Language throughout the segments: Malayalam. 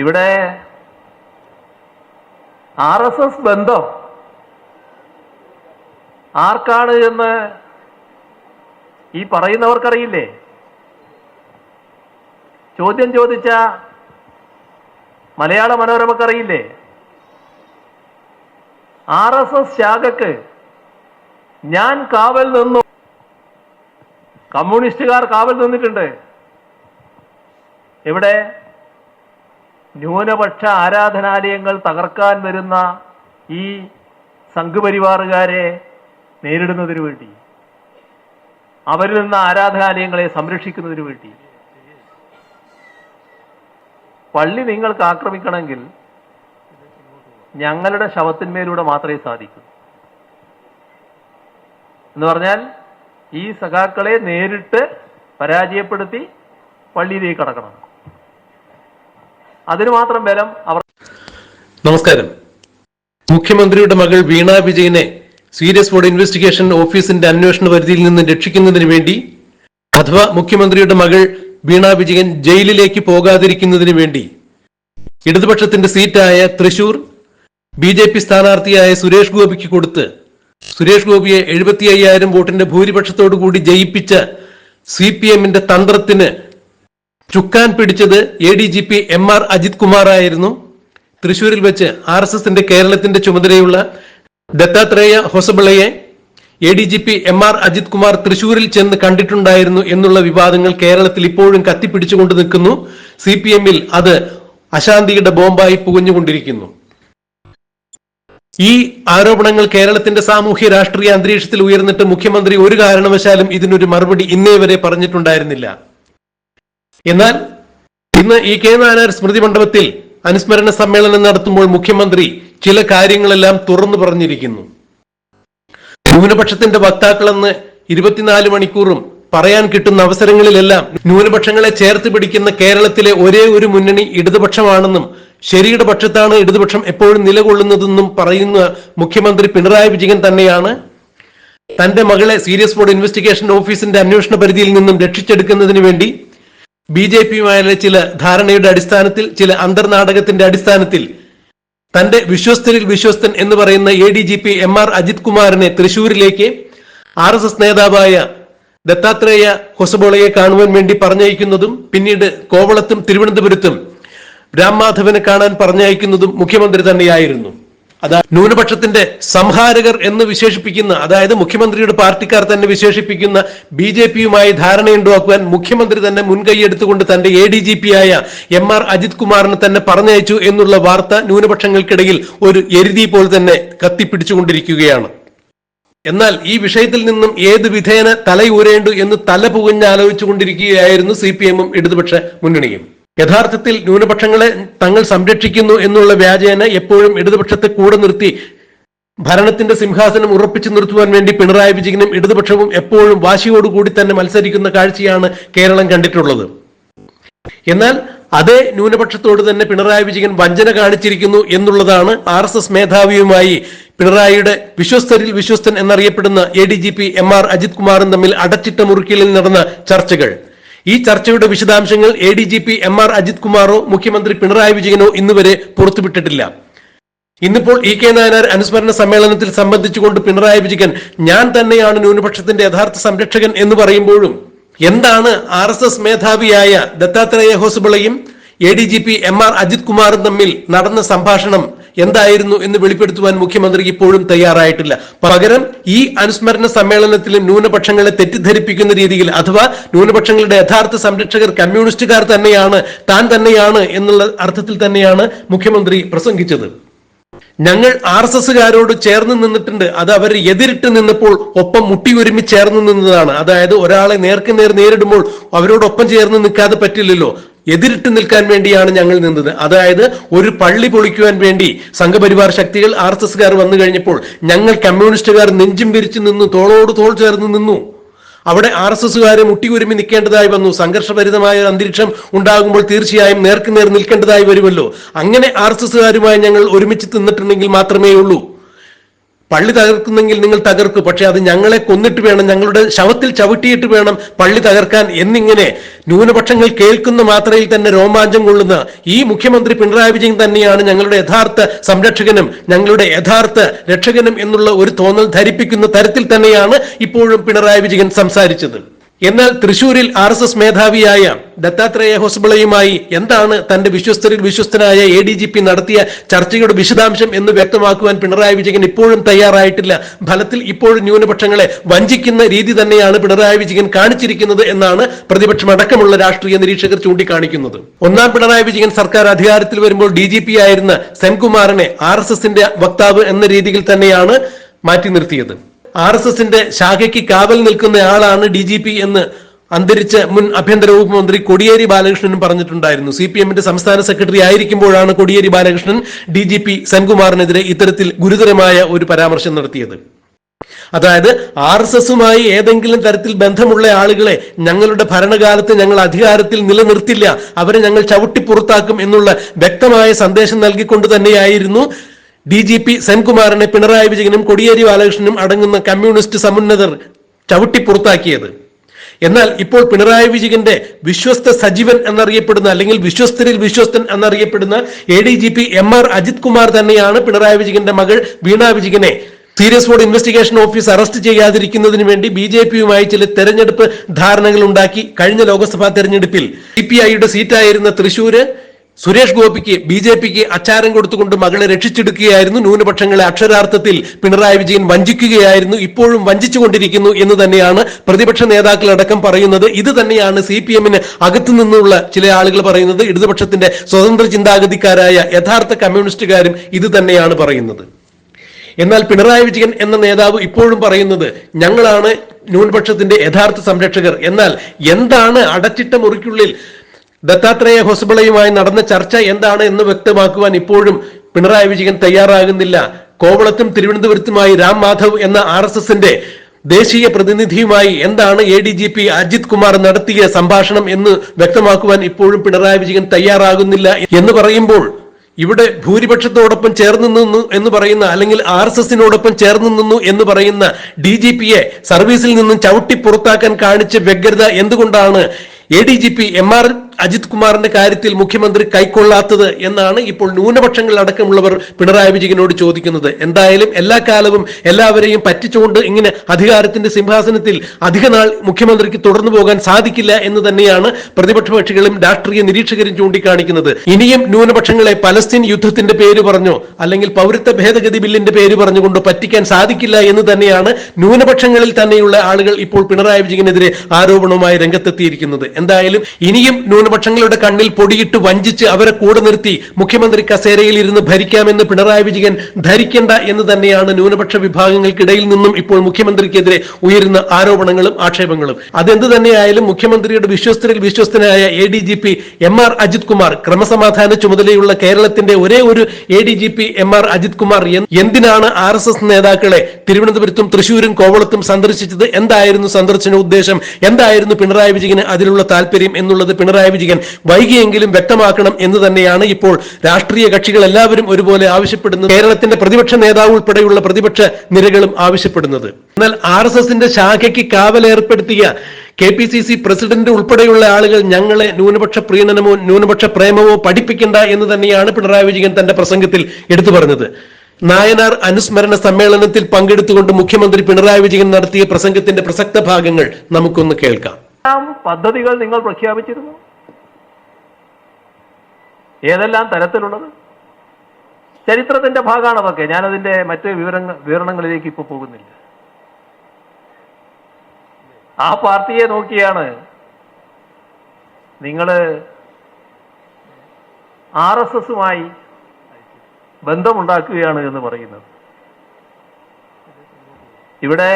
ഇവിടെ ആർ എസ് എസ് ബന്ധം? ആർക്കാണ് എന്ന് ഈ പറയുന്നവർക്കറിയില്ലേ? ചോദ്യം ചോദിച്ച മലയാള മനോരമക്കറിയില്ലേ? ആർ എസ് എസ് ശാഖക്ക് ഞാൻ കാവൽ നിന്നു. കമ്മ്യൂണിസ്റ്റുകാർ കാവൽ നിന്നിട്ടുണ്ട്. ഇവിടെ ന്യൂനപക്ഷ ആരാധനാലയങ്ങൾ തകർക്കാൻ വരുന്ന ഈ സംഘപരിവാറുകാരെ നേരിടുന്നതിനു വേണ്ടി അവരിൽ നിന്ന് ആരാധനാലയങ്ങളെ സംരക്ഷിക്കുന്നതിനു വേണ്ടി. പള്ളി നിങ്ങൾക്ക് ആക്രമിക്കണമെങ്കിൽ ഞങ്ങളുടെ ശവത്തിന്മേലൂടെ മാത്രമേ സാധിക്കൂ. എന്ന് പറഞ്ഞാൽ ഈ സഖാക്കളെ നേരിട്ട് പരാജയപ്പെടുത്തി പള്ളിയിലേക്ക് കടക്കണം. അതിന് മാത്രം ബലം അവർ നമസ്കാരം. മുഖ്യമന്ത്രിയുടെ മകൾ വീണ വിജയനെ സീരിയസ് ബോർഡ് ഇൻവെസ്റ്റിഗേഷൻ ഓഫീസിന്റെ അന്വേഷണ പരിധിയിൽ നിന്ന് രക്ഷിക്കുന്നതിന് വേണ്ടി അഥവാ മുഖ്യമന്ത്രിയുടെ മകൾ വീണ വിജയൻ ജയിലിലേക്ക് പോകാതിരിക്കുന്നതിന് വേണ്ടി ഇടതുപക്ഷത്തിന്റെ സീറ്റായ തൃശൂർ ബി ജെ പി സ്ഥാനാർത്ഥിയായ സുരേഷ് ഗോപിക്ക് കൊടുത്ത് സുരേഷ് ഗോപിയെ എഴുപത്തി അയ്യായിരം വോട്ടിന്റെ ഭൂരിപക്ഷത്തോടു കൂടി ജയിപ്പിച്ച സി പി എമ്മിന്റെ തന്ത്രത്തിന് ചുക്കാൻ പിടിച്ചത് A D G P M R Ajith Kumar ആയിരുന്നു തൃശൂരിൽ വെച്ച് ആർ എസ് എസിന്റെ കേരളത്തിന്റെ ചുമതലയുള്ള Dattatreya ഹൊസബിളയെ A D G P M R Ajith Kumar തൃശൂരിൽ ചെന്ന് കണ്ടിട്ടുണ്ടായിരുന്നു എന്നുള്ള വിവാദങ്ങൾ കേരളത്തിൽ ഇപ്പോഴും കത്തിപ്പിടിച്ചുകൊണ്ട് നിൽക്കുന്നു. സി പി എമ്മിൽ അത് അശാന്തിയുടെ ബോംബായി പുകഞ്ഞുകൊണ്ടിരിക്കുന്നു. ഈ ആരോപണങ്ങൾ കേരളത്തിന്റെ സാമൂഹ്യ രാഷ്ട്രീയ അന്തരീക്ഷത്തിൽ ഉയർന്നിട്ട് മുഖ്യമന്ത്രി ഒരു കാരണവശാലും ഇതിനൊരു മറുപടി ഇന്നേ വരെ പറഞ്ഞിട്ടുണ്ടായിരുന്നില്ല. എന്നാൽ ഇന്ന് ഈ കെ നായനാർ സ്മൃതി മണ്ഡപത്തിൽ അനുസ്മരണ സമ്മേളനം നടത്തുമ്പോൾ മുഖ്യമന്ത്രി ചില കാര്യങ്ങളെല്ലാം തുറന്നു പറഞ്ഞിരിക്കുന്നു. ന്യൂനപക്ഷത്തിന്റെ വക്താക്കളെന്ന് ഇരുപത്തിനാല് മണിക്കൂറും പറയാൻ കിട്ടുന്ന അവസരങ്ങളിലെല്ലാം ന്യൂനപക്ഷങ്ങളെ ചേർത്ത് പിടിക്കുന്ന കേരളത്തിലെ ഒരേ ഒരു മുന്നണി ഇടതുപക്ഷമാണെന്നും ശരിയുടെ പക്ഷത്താണ് ഇടതുപക്ഷം എപ്പോഴും നിലകൊള്ളുന്നതെന്നും പറയുന്ന മുഖ്യമന്ത്രി പിണറായി വിജയൻ തന്നെയാണ്. തന്റെ മകളെ സീരിയസ് ബോർഡ് ഇൻവെസ്റ്റിഗേഷൻ ഓഫീസിന്റെ അന്വേഷണ പരിധിയിൽ നിന്നും രക്ഷിച്ചെടുക്കുന്നതിന് വേണ്ടി ബി ജെ പിയുമായുള്ള ചില ധാരണയുടെ അടിസ്ഥാനത്തിൽ ചില അന്തർനാടകത്തിന്റെ അടിസ്ഥാനത്തിൽ തന്റെ വിശ്വസ്തരിൽ വിശ്വസ്തൻ എന്ന് പറയുന്ന A D G P M R Ajith കുമാറിനെ തൃശൂരിലേക്ക് ആർ എസ് എസ് നേതാവായ ദത്താത്രേയ ഹൊസബോളയെ കാണുവാൻ വേണ്ടി പറഞ്ഞയക്കുന്നതും പിന്നീട് കോവളത്തും തിരുവനന്തപുരത്തും രാംമാധവനെ കാണാൻ പറഞ്ഞയക്കുന്നതും മുഖ്യമന്ത്രി തന്നെയായിരുന്നു. അതാ ന്യൂനപക്ഷത്തിന്റെ സംഹാരകർ എന്ന് വിശേഷിപ്പിക്കുന്ന അതായത് മുഖ്യമന്ത്രിയുടെ പാർട്ടിക്കാർ തന്നെ വിശേഷിപ്പിക്കുന്ന ബി ജെ പിയുമായി ധാരണയുണ്ടാക്കുവാൻ മുഖ്യമന്ത്രി തന്നെ മുൻകൈയെടുത്തുകൊണ്ട് തന്റെ എ ഡി ജി പി ആയ എം ആർ അജിത് കുമാറിനെ തന്നെ പറഞ്ഞയച്ചു എന്നുള്ള വാർത്ത ന്യൂനപക്ഷങ്ങൾക്കിടയിൽ ഒരു എരുതി പോലെ തന്നെ കത്തിപ്പിടിച്ചുകൊണ്ടിരിക്കുകയാണ്. എന്നാൽ ഈ വിഷയത്തിൽ നിന്നും ഏത് വിധേന തലയൂരേണ്ടു എന്ന് തല പുകഞ്ഞാലോചിച്ചുകൊണ്ടിരിക്കുകയായിരുന്നു സി പി എമ്മും ഇടതുപക്ഷ മുന്നണിയും. യഥാർത്ഥത്തിൽ ന്യൂനപക്ഷങ്ങളെ തങ്ങൾ സംരക്ഷിക്കുന്നു എന്നുള്ള വ്യാജേന എപ്പോഴും ഇടതുപക്ഷത്തെ കൂടെ നിർത്തി ഭരണത്തിന്റെ സിംഹാസനം ഉറപ്പിച്ചു നിർത്തുവാൻ വേണ്ടി പിണറായി വിജയനും ഇടതുപക്ഷവും എപ്പോഴും വാശിയോടുകൂടി തന്നെ മത്സരിക്കുന്ന കാഴ്ചയാണ് കേരളം കണ്ടിട്ടുള്ളത്. എന്നാൽ അതേ ന്യൂനപക്ഷത്തോട് തന്നെ പിണറായി വിജയൻ വഞ്ചന കാണിച്ചിരിക്കുന്നു എന്നുള്ളതാണ് ആർ എസ് എസ് മേധാവിയുമായി പിണറായിയുടെ വിശ്വസ്തരിൽ വിശ്വസ്തൻ എന്നറിയപ്പെടുന്ന A D G P M R Ajith കുമാറും തമ്മിൽ അടച്ചിട്ട മുറുക്കിലിൽ നടന്ന ചർച്ചകൾ. ഈ ചർച്ചയുടെ വിശദാംശങ്ങൾ A D G P M R Ajith കുമാറോ മുഖ്യമന്ത്രി പിണറായി വിജയനോ ഇന്നുവരെ പുറത്തുവിട്ടിട്ടില്ല. ഇന്നിപ്പോൾ ഇ കെ നായനാർ അനുസ്മരണ സമ്മേളനത്തിൽ സംബന്ധിച്ചുകൊണ്ട് പിണറായി വിജയൻ ഞാൻ തന്നെയാണ് ന്യൂനപക്ഷത്തിന്റെ യഥാർത്ഥ സംരക്ഷകൻ എന്ന് പറയുമ്പോഴും എന്താണ് ആർ എസ് എസ് മേധാവിയായ Dattatreya ഹോസ്ബിളയും A D G P M R Ajith കുമാറും തമ്മിൽ നടന്ന സംഭാഷണം എന്തായിരുന്നു എന്ന് വെളിപ്പെടുത്തുവാൻ മുഖ്യമന്ത്രി ഇപ്പോഴും തയ്യാറായിട്ടില്ല. പകരം ഈ അനുസ്മരണ സമ്മേളനത്തിലും ന്യൂനപക്ഷങ്ങളെ തെറ്റിദ്ധരിപ്പിക്കുന്ന രീതിയിൽ അഥവാ ന്യൂനപക്ഷങ്ങളുടെ യഥാർത്ഥ സംരക്ഷകർ കമ്മ്യൂണിസ്റ്റുകാർ തന്നെയാണ് താൻ തന്നെയാണ് എന്നുള്ള അർത്ഥത്തിൽ തന്നെയാണ് മുഖ്യമന്ത്രി പ്രസംഗിച്ചത്. ഞങ്ങൾ ആർ എസ് എസ്സുകാരോട് ചേർന്ന് നിന്നിട്ടുണ്ട്. അത് അവർ എതിരിട്ട് നിന്നപ്പോൾ ഒപ്പം മുട്ടിയൊരുമി ചേർന്ന് നിന്നതാണ്. അതായത് ഒരാളെ നേർക്ക് നേർ നേരിടുമ്പോൾ അവരോടൊപ്പം ചേർന്ന് നിൽക്കാതെ പറ്റില്ലല്ലോ. എതിരിട്ട് നിൽക്കാൻ വേണ്ടിയാണ് ഞങ്ങൾ നിന്നത്. അതായത് ഒരു പള്ളി പൊളിക്കുവാൻ വേണ്ടി സംഘപരിവാർ ശക്തികൾ ആർ എസ് എസുകാർ വന്നു കഴിഞ്ഞപ്പോൾ ഞങ്ങൾ കമ്മ്യൂണിസ്റ്റുകാർ നെഞ്ചും വിരിച്ചു നിന്നു തോളോട് തോൾ ചേർന്ന് നിന്നു. അവിടെ ആർ എസ് എസുകാരെ മുട്ടിയുരുമി നിൽക്കേണ്ടതായി വന്നു. സംഘർഷഭരിതമായ ഒരു അന്തരീക്ഷം ഉണ്ടാകുമ്പോൾ തീർച്ചയായും നേർക്കുനേർ നിൽക്കേണ്ടതായി വരുമല്ലോ. അങ്ങനെ ആർ എസ് എസുകാരുമായി ഞങ്ങൾ ഒരുമിച്ച് തിന്നിട്ടുണ്ടെങ്കിൽ മാത്രമേ ഉള്ളൂ പള്ളി തകർക്കുന്നെങ്കിൽ നിങ്ങൾ തകർക്കൂ. പക്ഷെ അത് ഞങ്ങളെ കൊന്നിട്ട് വേണം ഞങ്ങളുടെ ശവത്തിൽ ചവിട്ടിയിട്ട് വേണം പള്ളി തകർക്കാൻ എന്നിങ്ങനെ ന്യൂനപക്ഷങ്ങൾ കേൾക്കുന്ന മാത്രയിൽ തന്നെ രോമാഞ്ചം കൊള്ളുന്ന ഈ മുഖ്യമന്ത്രി പിണറായി വിജയൻ തന്നെയാണ് ഞങ്ങളുടെ യഥാർത്ഥ സംരക്ഷകനും ഞങ്ങളുടെ യഥാർത്ഥ രക്ഷകനും എന്നുള്ള ഒരു തോന്നൽ ധരിപ്പിക്കുന്ന തരത്തിൽ തന്നെയാണ് ഇപ്പോഴും പിണറായി വിജയൻ സംസാരിച്ചത്. എന്നാൽ തൃശൂരിൽ ആർ എസ് എസ് മേധാവിയായ ദത്താത്രേയ ഹൊസ്ബിളയുമായി എന്താണ് തന്റെ വിശ്വസ്തരിൽ വിശ്വസ്തനായ എ ഡി ജി പി നടത്തിയ ചർച്ചയുടെ വിശദാംശം എന്ന് വ്യക്തമാക്കുവാൻ പിണറായി വിജയൻ ഇപ്പോഴും തയ്യാറായിട്ടില്ല. ഫലത്തിൽ ഇപ്പോഴും ന്യൂനപക്ഷങ്ങളെ വഞ്ചിക്കുന്ന രീതി തന്നെയാണ് പിണറായി വിജയൻ കാണിച്ചിരിക്കുന്നത് എന്നാണ് പ്രതിപക്ഷം അടക്കമുള്ള രാഷ്ട്രീയ നിരീക്ഷകർ ചൂണ്ടിക്കാണിക്കുന്നത്. ഒന്നാം പിണറായി വിജയൻ സർക്കാർ അധികാരത്തിൽ വരുമ്പോൾ ഡി ജി പി ആയിരുന്ന സെൻകുമാറിനെ ആർ എസ് എസിന്റെ വക്താവ് എന്ന രീതിയിൽ തന്നെയാണ് മാറ്റി നിർത്തിയത്. ആർ എസ് എസിന്റെ ശാഖയ്ക്ക് കാവൽ നിൽക്കുന്ന ആളാണ് ഡി ജി പി എന്ന് അന്തരിച്ച മുൻ ആഭ്യന്തര വകുപ്പ് മന്ത്രി കൊടിയേരി ബാലകൃഷ്ണനും പറഞ്ഞിട്ടുണ്ടായിരുന്നു. സി പി എമ്മിന്റെ സംസ്ഥാന secretary ആയിരിക്കുമ്പോഴാണ് Kodiyeri Balakrishnan D G P സെൻകുമാറിനെതിരെ ഇത്തരത്തിൽ ഗുരുതരമായ ഒരു പരാമർശം നടത്തിയത്. അതായത് ആർ എസ് എസുമായി ഏതെങ്കിലും തരത്തിൽ ബന്ധമുള്ള ആളുകളെ ഞങ്ങളുടെ ഭരണകാലത്ത് ഞങ്ങൾ അധികാരത്തിൽ നിലനിർത്തില്ല അവരെ ഞങ്ങൾ ചവിട്ടി പുറത്താക്കും എന്നുള്ള വ്യക്തമായ സന്ദേശം നൽകിക്കൊണ്ട് തന്നെയായിരുന്നു ഡി ജി പി സെൻകുമാറിനെ പിണറായി വിജയനും കൊടിയേരി ബാലകൃഷ്ണനും അടങ്ങുന്ന കമ്മ്യൂണിസ്റ്റ് സമുന്നതർ ചവിട്ടി പുറത്താക്കിയത്. എന്നാൽ ഇപ്പോൾ പിണറായി വിജയന്റെ വിശ്വസ്ത സജീവൻ എന്നറിയപ്പെടുന്ന അല്ലെങ്കിൽ വിശ്വസ്തരിൽ വിശ്വസ്തൻ എന്നറിയപ്പെടുന്ന A D G P M R Ajith Kumar തന്നെയാണ് പിണറായി വിജയന്റെ മകൾ വീണ വിജയനെ serious fraud investigation office arrest ചെയ്യാതിരിക്കുന്നതിന് വേണ്ടി ബി ജെ പിയുമായി ചില തെരഞ്ഞെടുപ്പ് ധാരണകൾ ഉണ്ടാക്കി കഴിഞ്ഞ ലോക്സഭാ തെരഞ്ഞെടുപ്പിൽ സി പി ഐയുടെ സീറ്റായിരുന്ന തൃശൂര് സുരേഷ് ഗോപിക്ക് ബി ജെ പിക്ക് അച്ചാരം കൊടുത്തുകൊണ്ട് മകളെ രക്ഷിച്ചെടുക്കുകയായിരുന്നു ന്യൂനപക്ഷങ്ങളെ അക്ഷരാർത്ഥത്തിൽ പിണറായി വിജയൻ വഞ്ചിക്കുകയായിരുന്നു ഇപ്പോഴും വഞ്ചിച്ചുകൊണ്ടിരിക്കുന്നു എന്ന് തന്നെയാണ് പ്രതിപക്ഷ നേതാക്കളടക്കം പറയുന്നത്. ഇത് തന്നെയാണ് സി പി എമ്മിന് അകത്തു നിന്നുള്ള ചില ആളുകൾ പറയുന്നത്. ഇടതുപക്ഷത്തിന്റെ സ്വതന്ത്ര ചിന്താഗതിക്കാരായ യഥാർത്ഥ കമ്മ്യൂണിസ്റ്റുകാരും ഇത് തന്നെയാണ് പറയുന്നത്. എന്നാൽ പിണറായി വിജയൻ എന്ന നേതാവ് ഇപ്പോഴും പറയുന്നത് ഞങ്ങളാണ് ന്യൂനപക്ഷത്തിന്റെ യഥാർത്ഥ സംരക്ഷകർ. എന്നാൽ എന്താണ് അടച്ചിട്ട മുറിക്കുള്ളിൽ ദത്താത്രേയ ഹൊസബിളയുമായി നടന്ന ചർച്ച എന്താണ് എന്ന് വ്യക്തമാക്കുവാൻ ഇപ്പോഴും പിണറായി വിജയൻ തയ്യാറാകുന്നില്ല. കോവളത്തും തിരുവനന്തപുരത്തുമായി രാം മാധവ് എന്ന ആർ എസ് എസിന്റെ ദേശീയ പ്രതിനിധിയുമായി എന്താണ് A D G P Ajith Kumar നടത്തിയ സംഭാഷണം എന്ന് വ്യക്തമാക്കുവാൻ ഇപ്പോഴും പിണറായി വിജയൻ തയ്യാറാകുന്നില്ല എന്ന് പറയുമ്പോൾ ഇവിടെ ഭൂരിപക്ഷത്തോടൊപ്പം ചേർന്ന് നിന്നു എന്ന് പറയുന്ന അല്ലെങ്കിൽ ആർ എസ് എസിനോടൊപ്പം ചേർന്ന് നിന്നു എന്ന് പറയുന്ന ഡി ജി പിയെ സർവീസിൽ നിന്നും ചവിട്ടി പുറത്താക്കാൻ കാണിച്ച വ്യഗ്രത എന്തുകൊണ്ടാണ് A D G P M R Ajith കുമാറിന്റെ കാര്യത്തിൽ മുഖ്യമന്ത്രി കൈക്കൊള്ളാത്തത് എന്നാണ് ഇപ്പോൾ ന്യൂനപക്ഷങ്ങൾ അടക്കമുള്ളവർ പിണറായി വിജയനോട് ചോദിക്കുന്നത്. എന്തായാലും എല്ലാ കാലവും എല്ലാവരെയും പറ്റിച്ചുകൊണ്ട് ഇങ്ങനെ അധികാരത്തിന്റെ സിംഹാസനത്തിൽ അധികനാൾ മുഖ്യമന്ത്രിക്ക് തുടർന്നു പോകാൻ സാധിക്കില്ല എന്ന് തന്നെയാണ് പ്രതിപക്ഷ കക്ഷികളും രാഷ്ട്രീയ നിരീക്ഷകരും ചൂണ്ടിക്കാണിക്കുന്നത്. ഇനിയും ന്യൂനപക്ഷങ്ങളെ പലസ്തീൻ യുദ്ധത്തിന്റെ പേര് പറഞ്ഞോ അല്ലെങ്കിൽ പൗരത്വ ഭേദഗതി ബില്ലിന്റെ പേര് പറഞ്ഞുകൊണ്ട് പറ്റിക്കാൻ സാധിക്കില്ല എന്ന് തന്നെയാണ് ന്യൂനപക്ഷങ്ങളിൽ തന്നെയുള്ള ആളുകൾ ഇപ്പോൾ പിണറായി വിജയനെതിരെ ആരോപണവുമായി രംഗത്തെത്തിയിരിക്കുന്നത്. എന്തായാലും ഇനിയും ന്യൂനപക്ഷങ്ങളുടെ കണ്ണിൽ പൊടിയിട്ട് വഞ്ചിച്ച് അവരെ കൂടെ നിർത്തി മുഖ്യമന്ത്രി കസേരയിൽ ഇരുന്ന് ഭരിക്കാമെന്ന് പിണറായി വിജയൻ ധരിക്കേണ്ട എന്ന് തന്നെയാണ് ന്യൂനപക്ഷ വിഭാഗങ്ങൾക്കിടയിൽ നിന്നും ഇപ്പോൾ മുഖ്യമന്ത്രിക്കെതിരെ ഉയരുന്ന ആരോപണങ്ങളും ആക്ഷേപങ്ങളും. അതെന്ത് തന്നെയായാലും മുഖ്യമന്ത്രിയുടെ വിശ്വസ്തരിൽ വിശ്വസ്തനായ A D G P M R Ajith Kumar ക്രമസമാധാന ചുമതലയുള്ള കേരളത്തിന്റെ ഒരേ ഒരു A D G P M R Ajith Kumar എന്തിനാണ് ആർ എസ് എസ് നേതാക്കളെ തിരുവനന്തപുരത്തും തൃശൂരും കോവളത്തും സന്ദർശിച്ചത്? എന്തായിരുന്നു സന്ദർശന ഉദ്ദേശം? എന്തായിരുന്നു പിണറായി വിജയന് അതിലുള്ള താല്പര്യം എന്നുള്ളത് പിണറായി വിജയൻ വൈകിയെങ്കിലും വ്യക്തമാക്കണം എന്ന് തന്നെയാണ് ഇപ്പോൾ രാഷ്ട്രീയ കക്ഷികൾ എല്ലാവരും ഒരുപോലെ ആവശ്യപ്പെടുന്നത്. കേരളത്തിന്റെ പ്രതിപക്ഷ നേതാവ് ഉൾപ്പെടെയുള്ള പ്രതിപക്ഷ നിരകളും ആവശ്യപ്പെടുന്നത്. എന്നാൽ ആർ എസ് എസിന്റെ ശാഖയ്ക്ക് കാവലേർപ്പെടുത്തിയ K P C C president ഉൾപ്പെടെയുള്ള ആളുകൾ ഞങ്ങളെ ന്യൂനപക്ഷ പ്രീണനമോ ന്യൂനപക്ഷ പ്രേമമോ പഠിപ്പിക്കണ്ട എന്ന് തന്നെയാണ് പിണറായി വിജയൻ തന്റെ പ്രസംഗത്തിൽ എടുത്തു പറഞ്ഞത്. നായനാർ അനുസ്മരണ സമ്മേളനത്തിൽ പങ്കെടുത്തുകൊണ്ട് മുഖ്യമന്ത്രി പിണറായി വിജയൻ നടത്തിയ പ്രസംഗത്തിന്റെ പ്രസക്ത ഭാഗങ്ങൾ നമുക്കൊന്ന് കേൾക്കാം. പദ്ധതികൾ നിങ്ങൾ പ്രഖ്യാപിച്ചിരുന്നു? ഏതെല്ലാം തരത്തിലുള്ളത്? ചരിത്രത്തിന്റെ ഭാഗമാണ് അതൊക്കെ ഞാനതിന്റെ മറ്റ് വിവരങ്ങൾ വിവരണങ്ങളിലേക്ക് ഇപ്പൊ പോകുന്നില്ല. ആ പാർട്ടിയെ നോക്കിയാണ് നിങ്ങൾ ആർ എസ് എസുമായി ബന്ധമുണ്ടാക്കുകയാണ് എന്ന് പറയുന്നത്. ഇവിടെ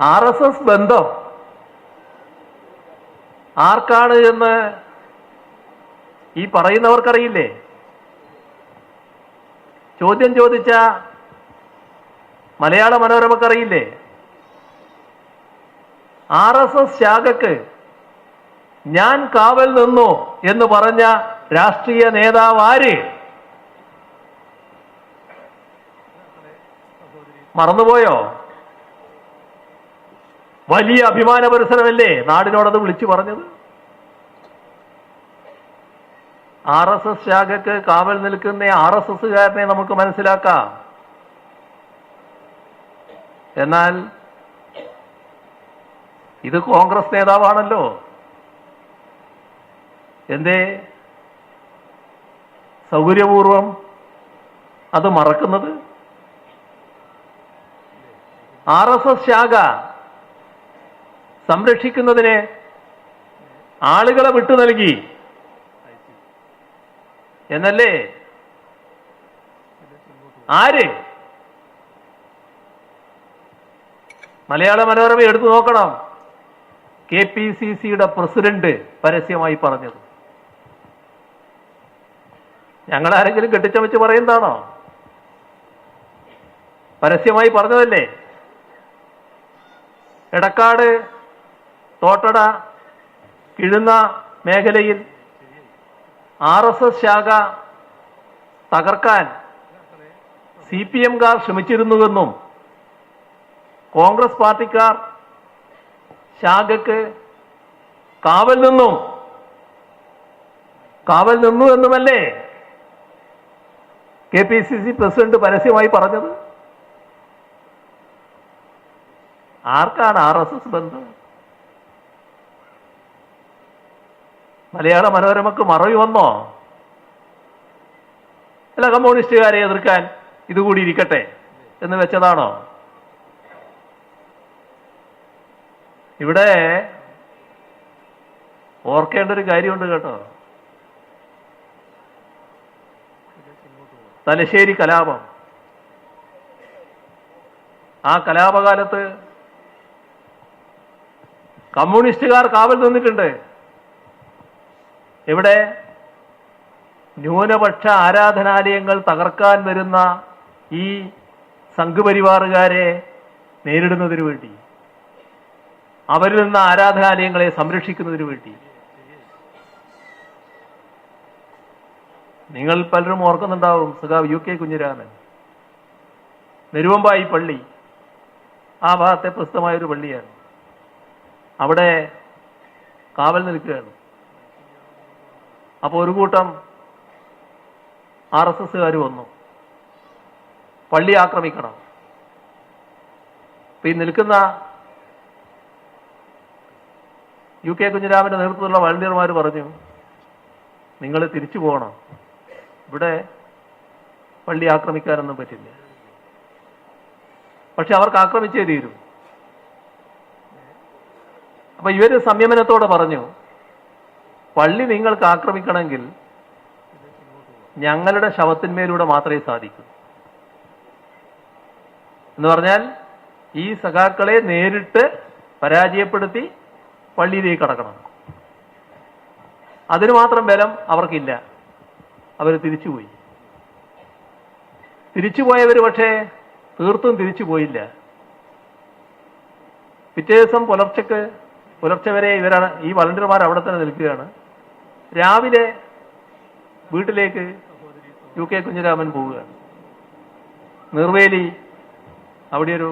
ആർ എസ് എസ് ബന്ധം ആർക്കാണ് എന്ന് ഈ പറയുന്നവർക്കറിയില്ലേ? ചോദ്യം ചോദിച്ച മലയാള മനോരമക്കറിയില്ലേ? ആർ എസ് എസ് ശാഖക്ക് ഞാൻ കാവൽ നിന്നു എന്ന് പറഞ്ഞ രാഷ്ട്രീയ നേതാവ് ആര്? മറന്നുപോയോ? വലിയ അഭിമാന പരിസരമല്ലേ നാടിനോടത് വിളിച്ചു പറഞ്ഞത്? ആർ എസ് എസ് ശാഖക്ക് കാവൽ നിൽക്കുന്ന ആർ എസ് എസ്സുകാരനെ നമുക്ക് മനസ്സിലാക്കാം. എന്നാൽ ഇത് കോൺഗ്രസ് നേതാവാണല്ലോ. എന്തേ? സൗകര്യപൂർവം അത് മറക്കുന്നത്? ആർ എസ് എസ് ശാഖ സംരക്ഷിക്കുന്നതിന് ആളുകളെ വിട്ടു നൽകി. എന്നല്ലേ? ആര്? മലയാള മനോരമ എടുത്തു നോക്കണം. കെ പി സി സിയുടെ പ്രസിഡന്റ് പരസ്യമായി പറഞ്ഞത്. ഞങ്ങൾ ആരെങ്കിലും കെട്ടിച്ചമച്ച് പറയുന്നതാണോ? പരസ്യമായി പറഞ്ഞതല്ലേ? എടക്കാട് തോട്ടട കിഴുന്ന മേഖലയിൽ ആർ എസ് എസ് ശാഖ തകർക്കാൻ സി പി എംകാർ ശ്രമിച്ചിരുന്നുവെന്നും കോൺഗ്രസ് പാർട്ടിക്കാർ ശാഖക്ക് കാവൽ നിന്നും കാവൽ നിന്നു എന്നുമല്ലേ K P C C president പരസ്യമായി പറഞ്ഞത്? ആർക്കാണ് ആർ എസ് എസ് ബന്ധം? മലയാള മനോരമക്ക് മറവി വന്നോ? അല്ല കമ്മ്യൂണിസ്റ്റുകാരെ എതിർക്കാൻ ഇതുകൂടി ഇരിക്കട്ടെ എന്ന് വെച്ചതാണോ? ഇവിടെ ഓർക്കേണ്ട ഒരു കാര്യമുണ്ട് കേട്ടോ. തലശ്ശേരി കലാപം. ആ കലാപകാലത്ത് കമ്മ്യൂണിസ്റ്റുകാർ കാവൽ നിന്നിട്ടുണ്ട്. എവിടെ? ന്യൂനപക്ഷ ആരാധനാലയങ്ങൾ തകർക്കാൻ വരുന്ന ഈ സംഘപരിവാറുകാരെ നേരിടുന്നതിനു വേണ്ടി അവരിൽ നിന്ന് ആരാധനാലയങ്ങളെ സംരക്ഷിക്കുന്നതിനു വേണ്ടി. നിങ്ങൾ പലരും ഓർക്കുന്നുണ്ടാവും സഖാവ് യു കെ കുഞ്ഞിരാമൻ. നെരുവമ്പായി പള്ളി ആ ഭാഗത്തെ പ്രസിദ്ധമായ ഒരു പള്ളിയാണ്. അവിടെ കാവൽ നിൽക്കുകയാണ്. അപ്പോൾ ഒരു കൂട്ടം ആർ എസ് എസ്സുകാർ വന്നു. പള്ളി ആക്രമിക്കണം. ഈ നിൽക്കുന്ന യു കെ കുഞ്ഞിരാമന്റെ നേതൃത്വത്തിലുള്ള വളണ്ടിയർമാർ പറഞ്ഞു നിങ്ങൾ തിരിച്ചു പോകണം. ഇവിടെ പള്ളി ആക്രമിക്കാനൊന്നും പറ്റില്ല. പക്ഷെ അവർക്ക് ആക്രമിച്ചേ തീരും. അപ്പൊ ഇവർ സംയമനത്തോടെ പറഞ്ഞു പള്ളി നിങ്ങൾക്ക് ആക്രമിക്കണമെങ്കിൽ ഞങ്ങളുടെ ശവത്തിന്മേലൂടെ മാത്രമേ സാധിക്കൂ. എന്ന് പറഞ്ഞാൽ ഈ സഖാക്കളെ നേരിട്ട് പരാജയപ്പെടുത്തി പള്ളിയിലേക്ക് കടക്കണം. അതിന് മാത്രം ബലം അവർക്കില്ല. അവർ തിരിച്ചുപോയി. തിരിച്ചുപോയവർ പക്ഷേ തീർത്തും തിരിച്ചു പോയില്ല പിറ്റേ ദിവസം പുലർച്ചക്ക് പുലർച്ചെ വരെ ഇവരാണ് ഈ വളണ്ടിയർമാർ അവിടെ തന്നെ നിൽക്കുകയാണ്. രാവിലെ വീട്ടിലേക്ക് യു കെ കുഞ്ഞിരാമൻ പോവുകയാണ്. നിർവേലി അവിടെ ഒരു